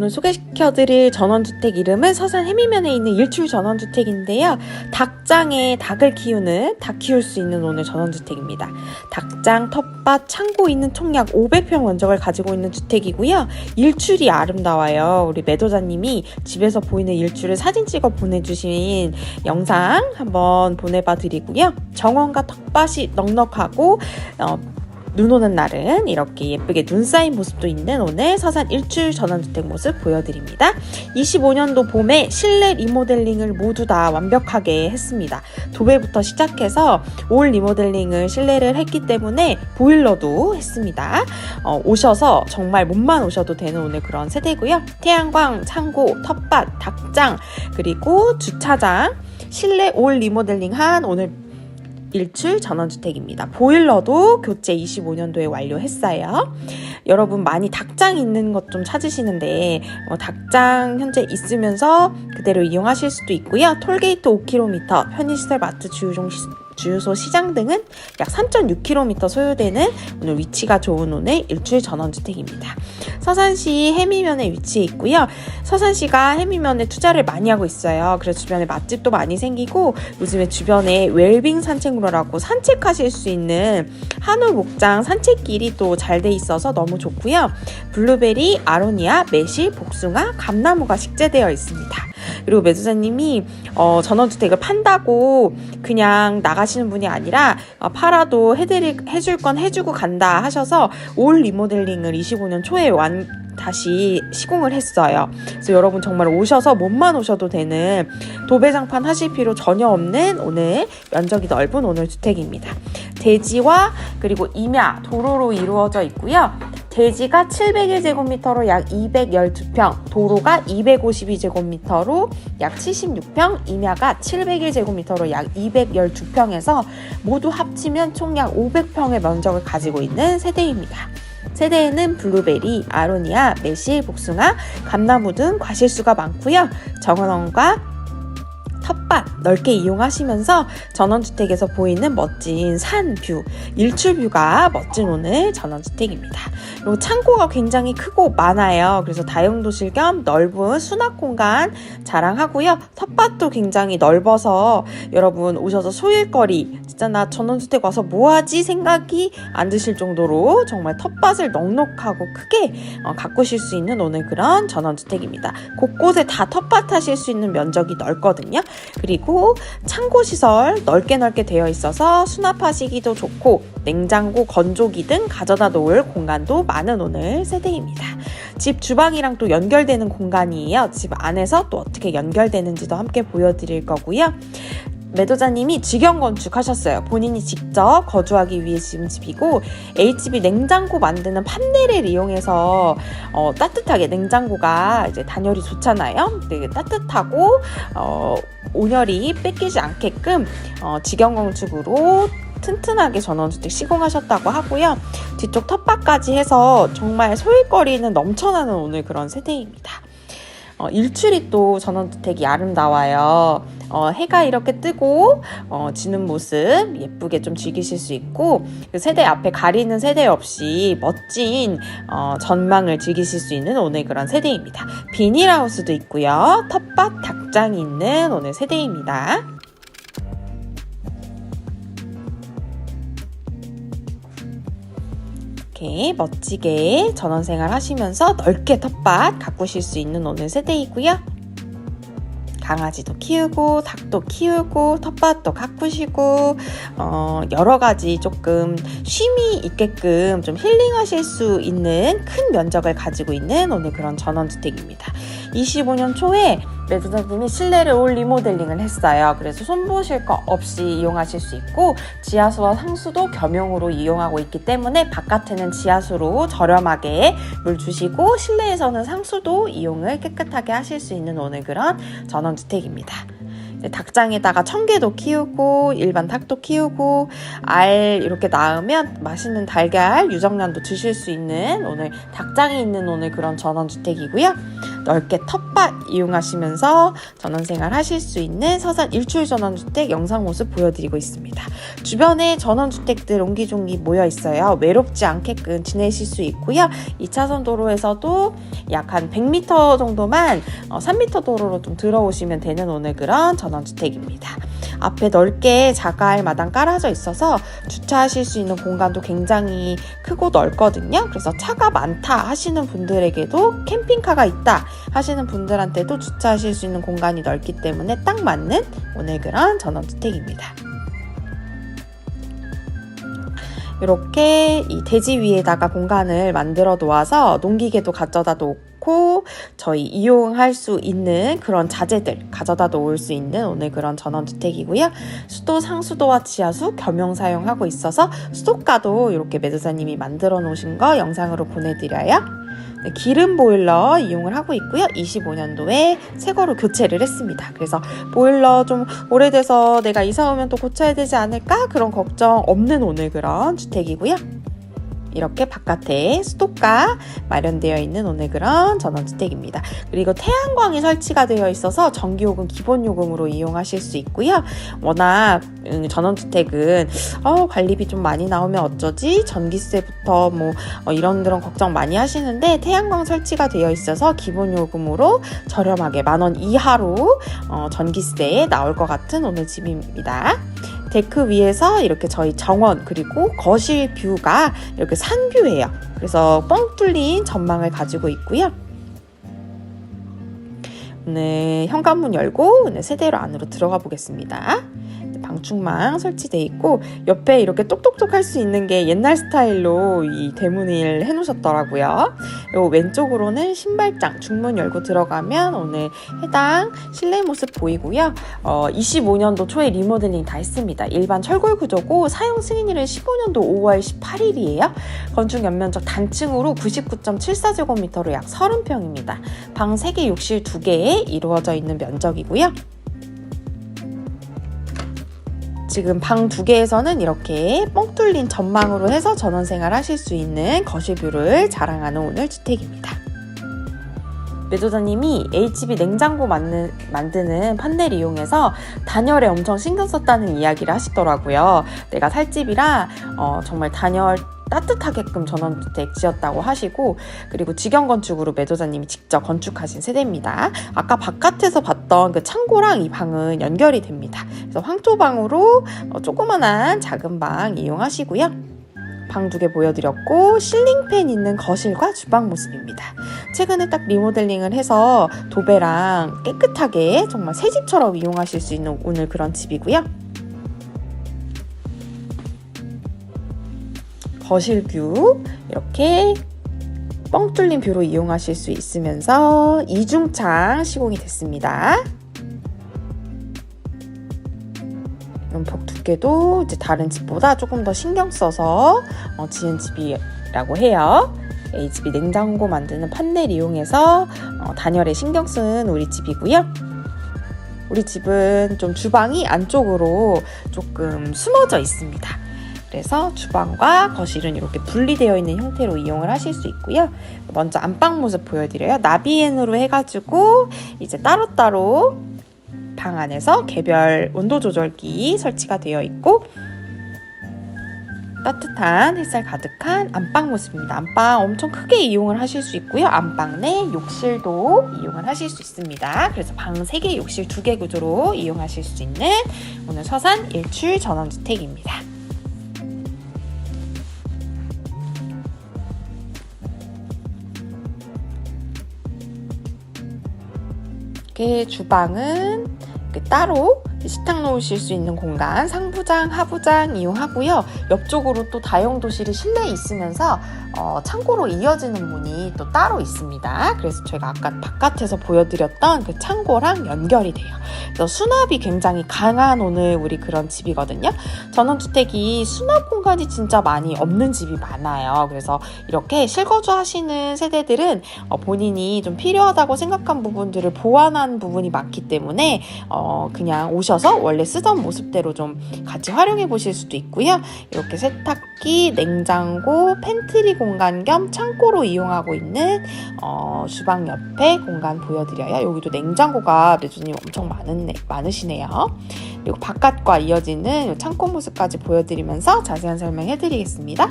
오늘 소개시켜드릴 전원주택 이름은 서산 해미면에 있는 일출 전원주택인데요. 닭장에 닭을 키우는, 닭 키울 수 있는 오늘 전원주택입니다. 닭장, 텃밭, 창고 있는 총 약 500평 면적을 가지고 있는 주택이고요. 일출이 아름다워요. 우리 매도자님이 집에서 보이는 일출을 사진 찍어 보내주신 영상 한번 보내봐 드리고요. 정원과 텃밭이 넉넉하고 어, 눈 오는 날은 이렇게 예쁘게 눈 쌓인 모습도 있는 오늘 서산 일출 전원주택 모습 보여드립니다. 25년도 봄에 실내 리모델링을 모두 다 완벽하게 했습니다. 도배부터 시작해서 올 리모델링을 실내를 했기 때문에 보일러도 했습니다. 어, 오셔서 정말 몸만 오셔도 되는 오늘 그런 세대고요. 태양광, 창고, 텃밭, 닭장, 그리고 주차장, 실내 올 리모델링 한 오늘 일출 전원주택입니다. 보일러도 교체 25년도에 완료했어요. 여러분 많이 닭장 있는 것 좀 찾으시는데 어, 닭장 현재 있으면서 그대로 이용하실 수도 있고요. 톨게이트 5km, 편의시설 마트 주유종 시, 주유소 시장 등은 약 3.6km 소요되는 오늘 위치가 좋은 오늘 일출 전원주택입니다. 서산시 해미면에 위치해 있고요. 서산시가 해미면에 투자를 많이 하고 있어요. 그래서 주변에 맛집도 많이 생기고 요즘에 주변에 웰빙 산책로라고 산책하실 수 있는 한우 목장 산책길이 또 잘 돼 있어서 너무 좋고요. 블루베리, 아로니아, 매실, 복숭아, 감나무가 식재되어 있습니다. 그리고 매수자님이 어, 전원주택을 판다고 그냥 나가시 는 분이 아니라 어, 팔아도 해드릴, 해줄 건 해주고 간다 하셔서 올 리모델링을 25년 초에 완, 다시 시공을 했어요. 그래서 여러분 정말 오셔서 몸만 오셔도 되는 도배장판 하실 필요 전혀 없는 오늘 면적이 넓은 오늘 주택입니다. 대지와 그리고 임야 도로로 이루어져 있고요. 대지가 701제곱미터로 약 212평, 도로가 252제곱미터로 약 76평, 임야가 701제곱미터로 약 212평에서 모두 합치면 총 약 500평의 면적을 가지고 있는 세대입니다. 세대에는 블루베리, 아로니아, 매실, 복숭아, 감나무 등 과실수가 많고요. 정원원과 텃밭 넓게 이용하시면서 전원주택에서 보이는 멋진 산뷰, 일출뷰가 멋진 오늘 전원주택입니다. 그리고 창고가 굉장히 크고 많아요. 그래서 다용도실 겸 넓은 수납 공간 자랑하고요. 텃밭도 굉장히 넓어서 여러분 오셔서 소일거리 진짜 나 전원주택 와서 뭐하지 생각이 안 드실 정도로 정말 텃밭을 넉넉하고 크게 어, 가꾸실 수 있는 오늘 그런 전원주택입니다. 곳곳에 다 텃밭 하실 수 있는 면적이 넓거든요. 그리고 창고 시설 넓게 넓게 되어 있어서 수납하시기도 좋고 냉장고, 건조기 등 가져다 놓을 공간도 많은 오늘 세대입니다. 집 주방이랑 또 연결되는 공간이에요. 집 안에서 또 어떻게 연결되는지도 함께 보여드릴 거고요. 매도자님이 직영 건축하셨어요. 본인이 직접 거주하기 위해 지은 집이고 HB 냉장고 만드는 판넬을 이용해서 어, 따뜻하게 냉장고가 이제 단열이 좋잖아요. 되게 따뜻하고 어, 온열이 뺏기지 않게끔 어, 직영 건축으로 튼튼하게 전원주택 시공하셨다고 하고요. 뒤쪽 텃밭까지 해서 정말 소일거리는 넘쳐나는 오늘 그런 세대입니다. 어, 일출이 또 전원주택이 아름다워요. 어, 해가 이렇게 뜨고 어, 지는 모습 예쁘게 좀 즐기실 수 있고 그 세대 앞에 가리는 세대 없이 멋진 어, 전망을 즐기실 수 있는 오늘 그런 세대입니다. 비닐하우스도 있고요. 텃밭 닭 장이 있는 오늘 세대입니다. 이렇게 멋지게 전원생활 하시면서 넓게 텃밭 가꾸실 수 있는 오늘 세대이고요. 강아지도 키우고 닭도 키우고 텃밭도 가꾸시고 어, 여러 가지 조금 쉼이 있게끔 좀 힐링하실 수 있는 큰 면적을 가지고 있는 오늘 그런 전원주택입니다. 25년 초에 매도자님이 실내를 올 리모델링을 했어요. 그래서 손보실 거 없이 이용하실 수 있고 지하수와 상수도 겸용으로 이용하고 있기 때문에 바깥에는 지하수로 저렴하게 물 주시고 실내에서는 상수도 이용을 깨끗하게 하실 수 있는 오늘 그런 전원주택입니다. 닭장에다가 청개도 키우고 일반 닭도 키우고 알 이렇게 낳으면 맛있는 달걀 유정란도 드실 수 있는 오늘 닭장이 있는 오늘 그런 전원주택이고요. 넓게 텃밭 이용하시면서 전원생활 하실 수 있는 서산 일출 전원주택 영상 모습 보여드리고 있습니다. 주변에 전원주택들 옹기종기 모여 있어요. 외롭지 않게끔 지내실 수 있고요. 2차선 도로에서도 약 한 100m 정도만 어, 3m 도로로 좀 들어오시면 되는 오늘 그런 전원주택입니다. 앞에 넓게 자갈 마당 깔아져 있어서 주차하실 수 있는 공간도 굉장히 크고 넓거든요. 그래서 차가 많다 하시는 분들에게도 캠핑카가 있다 하시는 분들한테도 주차하실 수 있는 공간이 넓기 때문에 딱 맞는 오늘 그런 전원주택입니다. 이렇게 이 대지 위에다가 공간을 만들어 놓아서 농기계도 가져다 놓고 저희 이용할 수 있는 그런 자재들 가져다 놓을 수 있는 오늘 그런 전원주택이고요. 수도 상수도와 지하수 겸용 사용하고 있어서 수도가도 이렇게 매도사님이 만들어 놓으신 거 영상으로 보내드려요. 네, 기름 보일러 이용을 하고 있고요. 25년도에 새 거로 교체를 했습니다. 그래서 보일러 좀 오래돼서 내가 이사 오면 또 고쳐야 되지 않을까? 그런 걱정 없는 오늘 그런 주택이고요. 이렇게 바깥에 수도가 마련되어 있는 오늘 그런 전원주택입니다. 그리고 태양광이 설치가 되어 있어서 전기요금 기본요금으로 이용하실 수 있고요. 워낙 음, 전원주택은 어, 관리비 좀 많이 나오면 어쩌지? 전기세부터 뭐 어, 이런저런 걱정 많이 하시는데 태양광 설치가 되어 있어서 기본요금으로 저렴하게 만원 이하로 어, 전기세에 나올 것 같은 오늘 집입니다. 데크 위에서 이렇게 저희 정원 그리고 거실 뷰가 이렇게 산뷰예요. 그래서 뻥 뚫린 전망을 가지고 있고요. 네, 현관문 열고 네, 세대로 안으로 들어가 보겠습니다. 네, 방충망 설치돼 있고 옆에 이렇게 똑똑똑 할 수 있는 게 옛날 스타일로 이 대문을 해놓으셨더라고요. 요 왼쪽으로는 신발장 중문 열고 들어가면 오늘 해당 실내 모습 보이고요. 어, 25년도 초에 리모델링 다 했습니다. 일반 철골 구조고 사용 승인일은 15년도 5월 18일이에요. 건축 연면적 단층으로 99.74제곱미터로 약 30평입니다. 방 3개, 욕실 2개에 이루어져 있는 면적이고요. 지금 방 두 개에서는 이렇게 뻥 뚫린 전망으로 해서 전원 생활 하실 수 있는 거실 뷰를 자랑하는 오늘 주택입니다. 매도자님이 HB 냉장고 만는, 만드는 판넬 이용해서 단열에 엄청 신경 썼다는 이야기를 하시더라고요. 내가 살 집이라 어, 정말 단열 따뜻하게끔 전원주택 지었다고 하시고 그리고 직영 건축으로 매도자님이 직접 건축하신 세대입니다. 아까 바깥에서 봤던 그 창고랑 이 방은 연결이 됩니다. 그래서 황토방으로 어, 조그만한 작은 방 이용하시고요. 방두개 보여드렸고 실링팬 있는 거실과 주방 모습입니다. 최근에 딱 리모델링을 해서 도배랑 깨끗하게 정말 새 집처럼 이용하실 수 있는 오늘 그런 집이고요. 거실 뷰 이렇게 뻥 뚫린 뷰로 이용하실 수 있으면서 이중창 시공이 됐습니다. 벽 두께도 이제 다른 집보다 조금 더 신경 써서 어, 지은 집이라고 해요. HB 냉장고 만드는 판넬 이용해서 어, 단열에 신경 쓴 우리 집이고요. 우리 집은 좀 주방이 안쪽으로 조금 숨어져 있습니다. 그래서 주방과 거실은 이렇게 분리되어 있는 형태로 이용을 하실 수 있고요. 먼저 안방 모습 보여드려요. 나비엔으로 해가지고 이제 따로따로 방 안에서 개별 온도 조절기 설치가 되어 있고 따뜻한 햇살 가득한 안방 모습입니다. 안방 엄청 크게 이용을 하실 수 있고요. 안방 내 욕실도 이용을 하실 수 있습니다. 그래서 방 3개, 욕실 2개 구조로 이용하실 수 있는 오늘 서산 일출 전원주택입니다. 이렇게 주방은 따로 식탁 놓으실 수 있는 공간 상부장, 하부장 이용하고요. 옆쪽으로 또 다용도실이 실내에 있으면서 어, 창고로 이어지는 문이 또 따로 있습니다. 그래서 제가 아까 바깥에서 보여드렸던 그 창고랑 연결이 돼요. 그래서 수납이 굉장히 강한 오늘 우리 그런 집이거든요. 전원주택이 수납 공간이 진짜 많이 없는 집이 많아요. 그래서 이렇게 실거주 하시는 세대들은 어, 본인이 좀 필요하다고 생각한 부분들을 보완한 부분이 많기 때문에 어, 그냥 오셔 두셔서 원래 쓰던 모습대로 좀 같이 활용해 보실 수도 있고요. 이렇게 세탁기, 냉장고, 팬트리 공간 겸 창고로 이용하고 있는 어, 주방 옆에 공간 보여드려요. 여기도 냉장고가 매주님 엄청 많은, 많으시네요. 그리고 바깥과 이어지는 이 창고 모습까지 보여드리면서 자세한 설명해드리겠습니다.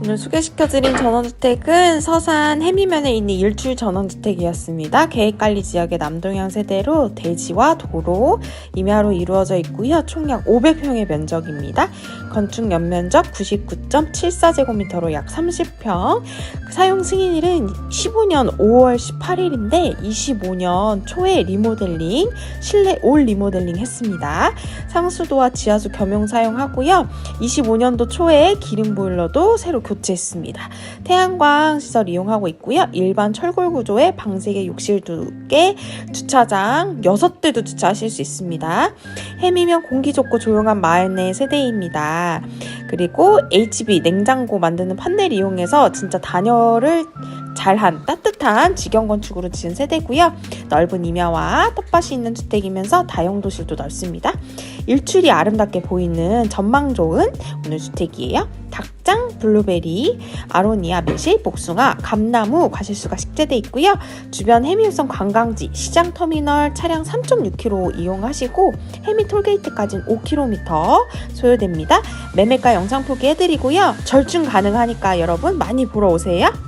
오늘 소개시켜드린 전원주택은 서산 해미면에 있는 일출 전원주택이었습니다. 계획관리 지역의 남동향 세대로 대지와 도로, 임야로 이루어져 있고요. 총 약 500평의 면적입니다. 건축 연면적 99.74제곱미터로 약 30평. 사용 승인일은 15년 5월 18일인데 25년 초에 리모델링, 실내 올 리모델링 했습니다. 상수도와 지하수 겸용 사용하고요. 25년도 초에 기름 보일러도 새로 교체했습니다. 태양광 시설 이용하고 있고요. 일반 철골 구조의 방세개 욕실 2개, 주차장 6대도 주차하실 수 있습니다. 해미면 공기 좋고 조용한 마을 내 세대입니다. 그리고 HB 냉장고 만드는 판넬 이용해서 진짜 단열을 잘한 따뜻한 직영 건축으로 지은 세대고요. 넓은 임야와 텃밭이 있는 주택이면서 다용 도실도 넓습니다. 일출이 아름답게 보이는 전망 좋은 오늘 주택이에요. 닭장, 블루베리, 아로니아, 매실, 복숭아, 감나무, 과실수가 식재돼 있고요. 주변 해미우선 관광지, 시장 터미널 차량 3.6km 이용하시고 해미 톨게이트까지는 5km 소요됩니다. 매매가 영상 포기해드리고요. 절충 가능하니까 여러분 많이 보러 오세요.